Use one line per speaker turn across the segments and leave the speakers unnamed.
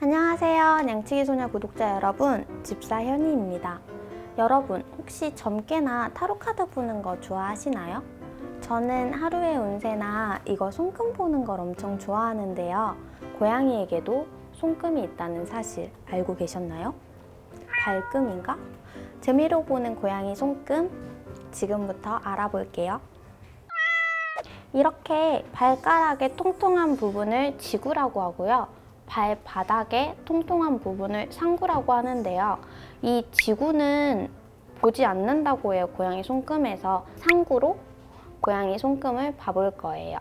안녕하세요. 냥치기 소녀 구독자 여러분, 집사 현이입니다. 여러분, 혹시 점괘나 타로 카드 보는 거 좋아하시나요? 저는 하루의 운세나 이거 손금 보는 걸 엄청 좋아하는데요. 고양이에게도 손금이 있다는 사실 알고 계셨나요? 발금인가? 재미로 보는 고양이 손금 지금부터 알아볼게요. 이렇게 발가락의 통통한 부분을 지구라고 하고요. 발바닥의 통통한 부분을 상구라고 하는데요. 이 지구는 보지 않는다고 해요. 고양이 손금에서 상구로 고양이 손금을 봐볼 거예요.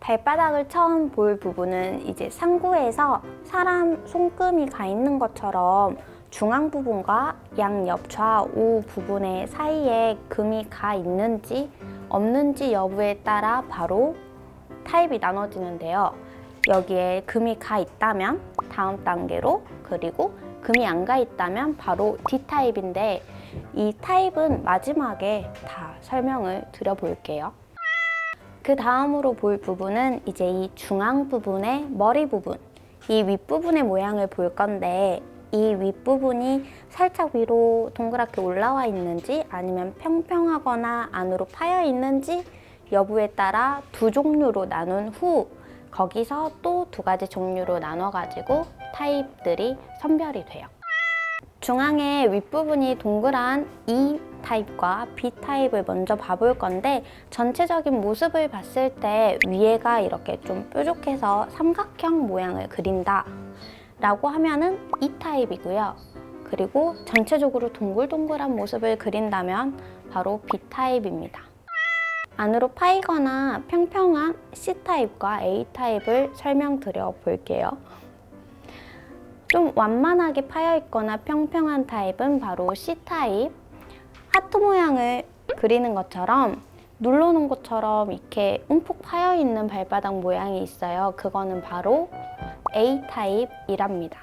발바닥을 처음 볼 부분은 이제 상구에서 사람 손금이 가 있는 것처럼 중앙 부분과 양옆 좌우 부분의 사이에 금이 가 있는지 없는지 여부에 따라 바로 타입이 나눠지는데요. 여기에 금이 가 있다면 다음 단계로 그리고 금이 안 가 있다면 바로 D 타입인데 이 타입은 마지막에 다 설명을 드려볼게요. 그 다음으로 볼 부분은 이제 이 중앙 부분의 머리 부분, 이 윗부분의 모양을 볼 건데 이 윗부분이 살짝 위로 동그랗게 올라와 있는지 아니면 평평하거나 안으로 파여 있는지 여부에 따라 두 종류로 나눈 후 거기서 또 두 가지 종류로 나눠가지고 타입들이 선별이 돼요. 중앙의 윗부분이 동그란 E 타입과 B 타입을 먼저 봐볼 건데 전체적인 모습을 봤을 때 위에가 이렇게 좀 뾰족해서 삼각형 모양을 그린다 라고 하면은 E 타입이고요. 그리고 전체적으로 동글동글한 모습을 그린다면 바로 B 타입입니다. 안으로 파이거나 평평한 C 타입과 A 타입을 설명드려 볼게요. 좀 완만하게 파여 있거나 평평한 타입은 바로 C 타입. 하트 모양을 그리는 것처럼 눌러놓은 것처럼 이렇게 움푹 파여 있는 발바닥 모양이 있어요. 그거는 바로 A 타입이랍니다.